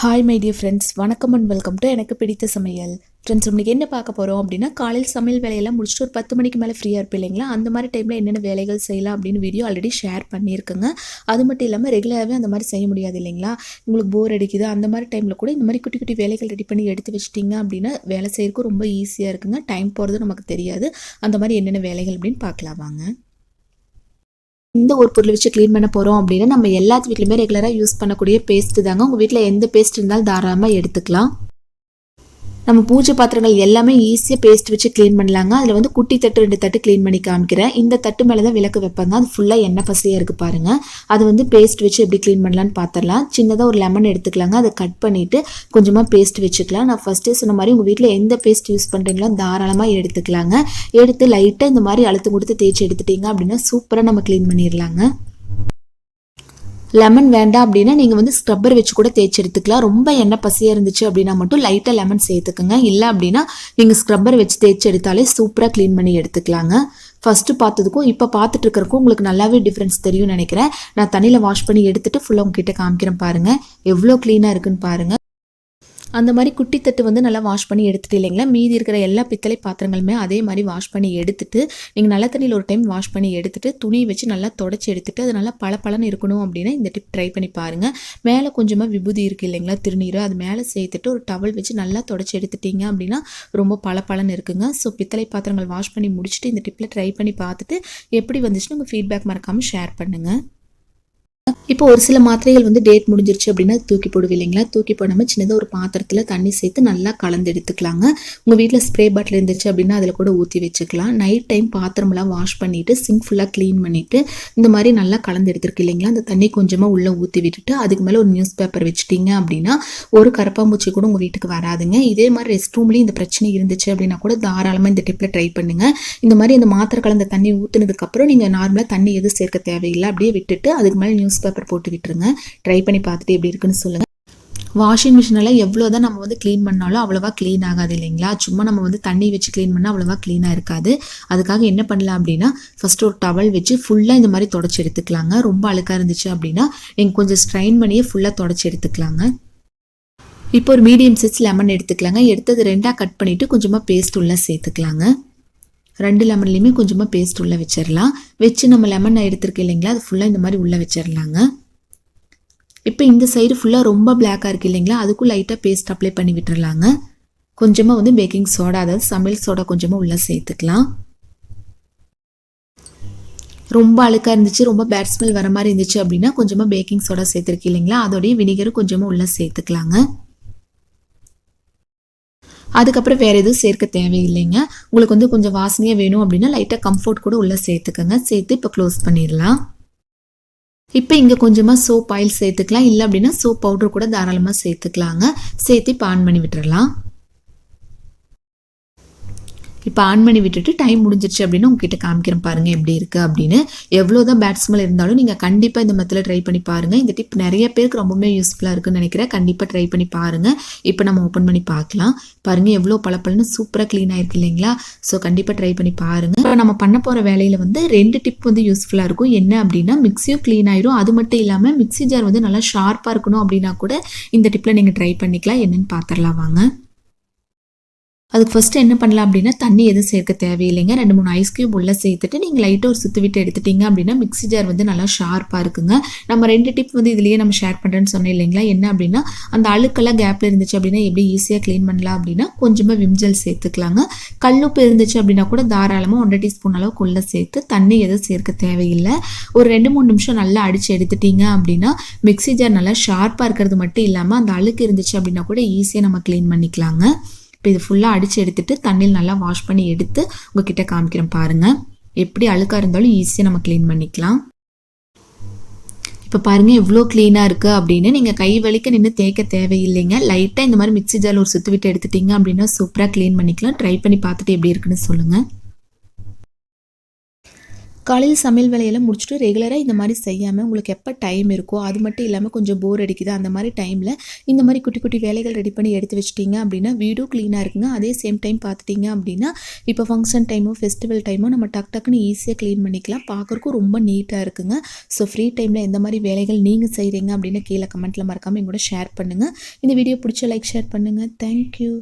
Hi my dear friends வணக்கம் and welcome to எனக்கு பிடித்த சமையல். ஃப்ரெண்ட்ஸ் இன்னைக்கு என்ன பார்க்க போகிறோம் அப்படின்னா காலையில் சமையல் வேலையெல்லாம் முடிச்சுட்டு ஒரு பத்து மணிக்கு மேலே ஃப்ரீயாக இருப்பேன் இல்லைங்களா? அந்த மாதிரி டைமில் என்னென்ன வேலைகள் செய்யலாம் அப்படின்னு வீடியோ ஆல்ரெடி ஷேர் பண்ணியிருக்கேங்க. அது மட்டும் இல்லாமல் ரெகுலராகவே அந்த மாதிரி செய்ய முடியாது இல்லைங்களா? உங்களுக்கு போர் அடிக்குது அந்த மாதிரி டைமில் கூட இந்த மாதிரி குட்டி குட்டி வேலைகள் ரெடி பண்ணி எடுத்து வச்சிட்டிங்க அப்படின்னா வேலை செய்யறதுக்கும் ரொம்ப ஈஸியாக இருக்குங்க. டைம் போகிறது நமக்கு தெரியாது. அந்த மாதிரி என்னென்ன வேலைகள் அப்படின்னு பார்க்கலாம் வாங்க. இந்த ஒரு பொருள் வச்சு க்ளீன் பண்ண போகிறோம் அப்படின்னா நம்ம எல்லாத்து வீட்லையுமே ரெகுலராக யூஸ் பண்ணக்கூடிய பேஸ்ட்டு தாங்க. உங்கள் வீட்டில் எந்த பேஸ்ட் இருந்தாலும் தாராளமாக எடுத்துக்கலாம். நம்ம பூஜை பாத்திரங்கள் எல்லாமே ஈஸியாக பேஸ்ட் வச்சு க்ளீன் பண்ணலாங்க. அதில் வந்து குட்டி தட்டு ரெண்டு தட்டு க்ளீன் பண்ணி காமிக்கிறேன். இந்த தட்டு மேலே தான் விளக்கு வைப்பாங்க. அது ஃபுல்லாக எண்ணெய் பசையாக இருக்குது பாருங்கள் அது வந்து பேஸ்ட் வச்சு எப்படி க்ளீன் பண்ணலான்னு பார்த்துடலாம் சின்னதாக ஒரு லெமன் எடுத்துக்கலாங்க. அதை கட் பண்ணிவிட்டு கொஞ்சமாக பேஸ்ட் வச்சுக்கலாம். நான் ஃபஸ்ட்டே சொன்ன மாதிரி உங்கள் வீட்டில் எந்த பேஸ்ட் யூஸ் பண்ணுறீங்களோ தாராளமாக எடுத்துக்கலாங்க. எடுத்து லைட்டாக இந்த மாதிரி அழுத்தம் கொடுத்து தேய்ச்சி எடுத்துட்டீங்க அப்படின்னா சூப்பராக நம்ம க்ளீன் பண்ணிடலாங்க. லெமன் வேண்டாம் அப்படின்னா நீங்கள் வந்து ஸ்க்ரப்பர் வச்சு கூட தேய்ச்சி எடுத்துக்கலாம். ரொம்ப எண்ணெய் பசியாக இருந்துச்சு அப்படின்னா மட்டும் லைட்டாக லெமன் சேர்த்துக்கோங்க. இல்லை அப்படின்னா நீங்கள் ஸ்க்ரப்பர் வச்சு தேய்ச்சி எடுத்தாலே சூப்பராக க்ளீன் பண்ணி எடுத்துக்கலாங்க. ஃபஸ்ட்டு பார்த்ததுக்கும் இப்போ பார்த்துட்டு இருக்கிறக்கும் உங்களுக்கு நல்லாவே டிஃப்ரென்ஸ் தெரியும்னு நினைக்கிறேன். நான் தண்ணியில் வாஷ் பண்ணி எடுத்துகிட்டு ஃபுல்லாக உங்ககிட்ட காமிக்கிறேன் பாருங்கள் எவ்வளோ க்ளீனாக இருக்குன்னு பாருங்கள் அந்த மாதிரி குட்டி தட்டு வந்து நல்லா வாஷ் பண்ணி எடுத்துட்டு இல்லைங்களா? மீதி இருக்கிற எல்லா பித்தளை பாத்திரங்களுமே அதே மாதிரி வாஷ் பண்ணி எடுத்துட்டு நீங்கள் நல்ல தண்ணியில் ஒரு டைம் வாஷ் பண்ணி எடுத்துட்டு துணி வச்சு நல்லா தொடச்சி எடுத்துட்டு அது நல்லா பளபளன்னு இருக்கணும் அப்படின்னா இந்த டிப் ட்ரை பண்ணி பாருங்கள் மேலே கொஞ்சமாக விபூதி இருக்குது இல்லைங்களா? திருநீர். அது மேலே சேர்த்துட்டு ஒரு டவல் வச்சு நல்லா தொடச்சி எடுத்துட்டீங்க அப்படின்னா ரொம்ப பளபளன்னு இருக்குங்க. ஸோ பித்தளை பாத்திரங்கள் வாஷ் பண்ணி முடிச்சுட்டு இந்த டிப்பில் ட்ரை பண்ணி பார்த்துட்டு எப்படி வந்துச்சுன்னு உங்கள் ஃபீட்பேக் மறக்காமல் ஷேர் பண்ணுங்கள் இப்போ ஒரு சில மாத்திரைகள் வந்து டேட் முடிஞ்சிருச்சு அப்படின்னா தூக்கி போடுவீங்களா இல்லைங்களா? தூக்கி போடாமல் சின்னதாக ஒரு பாத்திரத்தில் தண்ணி சேர்த்து நல்லா கலந்து எடுத்துக்கலாங்க. உங்கள் வீட்டில் ஸ்ப்ரே பாட்டில் இருந்துச்சு அப்படின்னா அதில் கூட ஊற்றி வச்சுக்கலாம். நைட் டைம் பாத்திரமெல்லாம் வாஷ் பண்ணிவிட்டு சிங்க் ஃபுல்லாக க்ளீன் பண்ணிவிட்டு இந்த மாதிரி நல்லா கலந்து எடுத்துருக்கு இல்லைங்களா? அந்த தண்ணி கொஞ்சமாக உள்ளே ஊற்றி விட்டுட்டு அதுக்கு மேலே ஒரு நியூஸ் பேப்பர் வச்சுட்டிங்க அப்படின்னா ஒரு கரப்பாம்பூச்சி கூட உங்கள் வீட்டுக்கு வராதுங்க. இதே மாதிரி ரெஸ்ட் ரூம்லேயும் இந்த பிரச்சனை இருந்துச்சு அப்படின்னா கூட தாராளமாக இந்த டிப்பில் ட்ரை பண்ணுங்கள் இந்த மாதிரி இந்த மாத்திரை கலந்த தண்ணி ஊற்றுனதுக்கப்புறம் நீங்கள் நார்மலாக தண்ணி எதுவும் சேர்க்க தேவையில்லை. அப்படியே விட்டுட்டு அதுக்கு மேலே நியூஸ் நியூஸ் பேப்பர் போட்டு விட்டுருங்க ட்ரை பண்ணி பார்த்துட்டு எப்படி இருக்குன்னு சொல்லுங்கள் வாஷிங் மிஷினெல்லாம் எவ்வளோ தான் நம்ம வந்து க்ளீன் பண்ணாலும் அவ்வளோவா க்ளீன் ஆகாது இல்லைங்களா? சும்மா நம்ம வந்து தண்ணி வச்சு க்ளீன் பண்ணால் அவ்வளோவா க்ளீனாக இருக்காது. அதுக்காக என்ன பண்ணலாம் அப்படின்னா ஃபஸ்ட்டு ஒரு டவல் வச்சு ஃபுல்லாக இந்த மாதிரி தொடச்சி எடுத்துக்கலாங்க. ரொம்ப அழுக்காக இருந்துச்சு அப்படின்னா நீங்கள் கொஞ்சம் ஸ்ட்ரைன் பண்ணியே ஃபுல்லாக தொடச்சி எடுத்துக்கலாங்க. இப்போ ஒரு மீடியம் சைஸ் லெமன் எடுத்துக்கலாங்க. எடுத்தது ரெண்டாக கட் பண்ணிவிட்டு கொஞ்சமாக பேஸ்ட் உள்ளே சேர்த்துக்கலாங்க. ரெண்டு லெமன்லேயுமே கொஞ்சமாக பேஸ்ட் உள்ளே வச்சிடலாம் வச்சு நம்ம லெமன் எடுத்துருக்கு இல்லைங்களா? அது ஃபுல்லாக இந்த மாதிரி உள்ளே வச்சிடலாங்க இப்போ இந்த சைடு ஃபுல்லாக ரொம்ப பிளாக்காக இருக்குது இல்லைங்களா? அதுக்கும் லைட்டாக பேஸ்ட் அப்ளை பண்ணி விட்டுறலாங்க கொஞ்சமாக வந்து பேக்கிங் சோடா அதாவது சமையல் சோடா கொஞ்சமாக உள்ளே சேர்த்துக்கலாம். ரொம்ப அழுக்காக இருந்துச்சு ரொம்ப பேட் ஸ்மெல் வர மாதிரி இருந்துச்சு அப்படின்னா கொஞ்சமாக பேக்கிங் சோடா சேர்த்துருக்கு இல்லைங்களா? அதோடைய வினிகரும் கொஞ்சமாக உள்ளே சேர்த்துக்கலாங்க. அதுக்கப்புறம் வேறு எதுவும் சேர்க்க தேவையில்லைங்க. உங்களுக்கு வந்து கொஞ்சம் வாசனையாக வேணும் அப்படின்னா லைட்டாக கம்ஃபர்ட் கூட உள்ளே சேர்த்துக்கோங்க. சேர்த்து இப்போ க்ளோஸ் பண்ணிடலாம். இப்போ இங்கே கொஞ்சமாக சோப் ஆயில் சேர்த்துக்கலாம். இல்லை அப்படின்னா சோப் பவுடர் கூட தாராளமாக சேர்த்துக்கலாங்க. சேர்த்து இப்போ ஆன் பண்ணி விட்டுறலாம். இப்போ ஆன் பண்ணி விட்டுட்டு டைம் முடிஞ்சிருச்சு அப்படின்னு உங்ககிட்ட காமிக்கிறேன் பாருங்கள் எப்படி இருக்குது அப்படின்னு. எவ்வளோ தான் பேட்ஸ்மேல் இருந்தாலும் நீங்கள் கண்டிப்பாக இந்த மெத்தில் ட்ரை பண்ணி பாருங்கள் இந்த டிப் நிறைய பேருக்கு ரொம்பவுமே யூஸ்ஃபுல்லாக இருக்குன்னு நினைக்கிறேன். கண்டிப்பாக ட்ரை பண்ணி பாருங்கள் இப்போ நம்ம ஓப்பன் பண்ணி பார்க்கலாம். பாருங்கள் எவ்வளோ பளபளன்னு சூப்பராக க்ளீன் ஆயிருக்கு இல்லைங்களா? ஸோ கண்டிப்பாக ட்ரை பண்ணி பாருங்கள் இப்போ நம்ம பண்ண போகிற வேலையில் வந்து ரெண்டு டிப் வந்து யூஸ்ஃபுல்லாக இருக்கும். என்ன அப்படின்னா மிக்ஸியும் க்ளீன் ஆயிரும். அது மட்டும் இல்லாமல் மிக்ஸி ஜார் வந்து நல்லா ஷார்ப்பாக இருக்கணும் அப்படின்னா கூட இந்த டிப்பில் நீங்கள் ட்ரை பண்ணிக்கலாம். என்னென்னு பார்த்துடலாம் வாங்க. அதுக்கு ஃபஸ்ட்டு என்ன பண்ணலாம் அப்படின்னா தண்ணி எதுவும் சேர்க்க தேவையில்லைங்க. ரெண்டு மூணு ஐஸ்க்யூப் உள்ளே சேர்த்துட்டு நீங்கள் லைட்டாக ஒரு சுற்று விட்டு எடுத்துட்டிங்க அப்படின்னா மிக்ஸி ஜார் வந்து நல்லா ஷார்ப்பாக இருக்குங்க. நம்ம ரெண்டு டிப் வந்து இதுலேயே நம்ம ஷேர் பண்ணுறேன்னு சொன்னேன் இல்லைங்களா? என்ன அப்படின்னா அந்த அழுக்கெல்லாம் கேப்பில் இருந்துச்சு அப்படின்னா எப்படி ஈஸியாக க்ளீன் பண்ணலாம் அப்படின்னா கொஞ்சமாக விம்ஜல் சேர்த்துக்கலாங்க. கல்லுப்பு இருந்துச்சு அப்படின்னா கூட தாராளமாக ஒன்றரை டீஸ்பூன் அளவுக்கு உள்ளே சேர்த்து தண்ணி எதுவும் சேர்க்க தேவையில்லை. ஒரு ரெண்டு மூணு நிமிஷம் நல்லா அடித்து எடுத்துட்டிங்க அப்படின்னா மிக்ஸி ஜார் நல்லா ஷார்ப்பாக இருக்கிறது மட்டும் இல்லாமல் அந்த அழுக்கு இருந்துச்சு அப்படின்னா கூட ஈஸியாக நம்ம க்ளீன் பண்ணிக்கலாங்க. இப்போ இது ஃபுல்லாக அடித்து எடுத்துட்டு தண்ணியில் நல்லா வாஷ் பண்ணி எடுத்து உங்ககிட்ட காமிக்கிறேன் பாருங்கள் எப்படி அழுக்காக இருந்தாலும் ஈஸியாக நம்ம க்ளீன் பண்ணிக்கலாம். இப்போ பாருங்கள் எவ்வளோ க்ளீனாக இருக்குது அப்படின்னு நீங்கள் கை வலிக்க நின்று தேய்க்க தேவையில்லைங்க. லைட்டாக இந்த மாதிரி மிக்சி ஜால் ஒரு சுற்றி விட்டு எடுத்துட்டீங்க அப்படின்னா சூப்பராக க்ளீன் பண்ணிக்கலாம். ட்ரை பண்ணி பார்த்துட்டு எப்படி இருக்குன்னு சொல்லுங்கள் காலையில் சமையல் வேலையெல்லாம் முடிச்சுட்டு ரெகுலராக இந்த மாதிரி செய்யாமல் உங்களுக்கு எப்போ டைம் இருக்கோ அது மட்டும் இல்லாமல் கொஞ்சம் போர் அடிக்குது அந்த மாதிரி டைமில் இந்த மாதிரி குட்டி குட்டி வேலைகள் ரெடி பண்ணி எடுத்து வச்சிட்டிங்க அப்படின்னா வீடும் க்ளீனாக இருக்குங்க. அதே சேம் டைம் பார்த்துட்டிங்க அப்படின்னா இப்போ ஃபங்க்ஷன் டைமோ ஃபெஸ்டிவல் டைமோ நம்ம டக் டக்குன்னு ஈஸியாக க்ளீன் பண்ணிக்கலாம். பார்க்குறக்கும் ரொம்ப நீட்டாக இருக்குங்க. ஸோ ஃப்ரீ டைமில் எந்த மாதிரி வேலைகள் நீங்கள் செய்கிறீங்க அப்படின்னு கீழே கமெண்ட்டில் மறக்காமல் எங்கூட ஷேர் பண்ணுங்கள் இந்த வீடியோ பிடிச்ச லைக் ஷேர் பண்ணுங்கள் தேங்க்யூ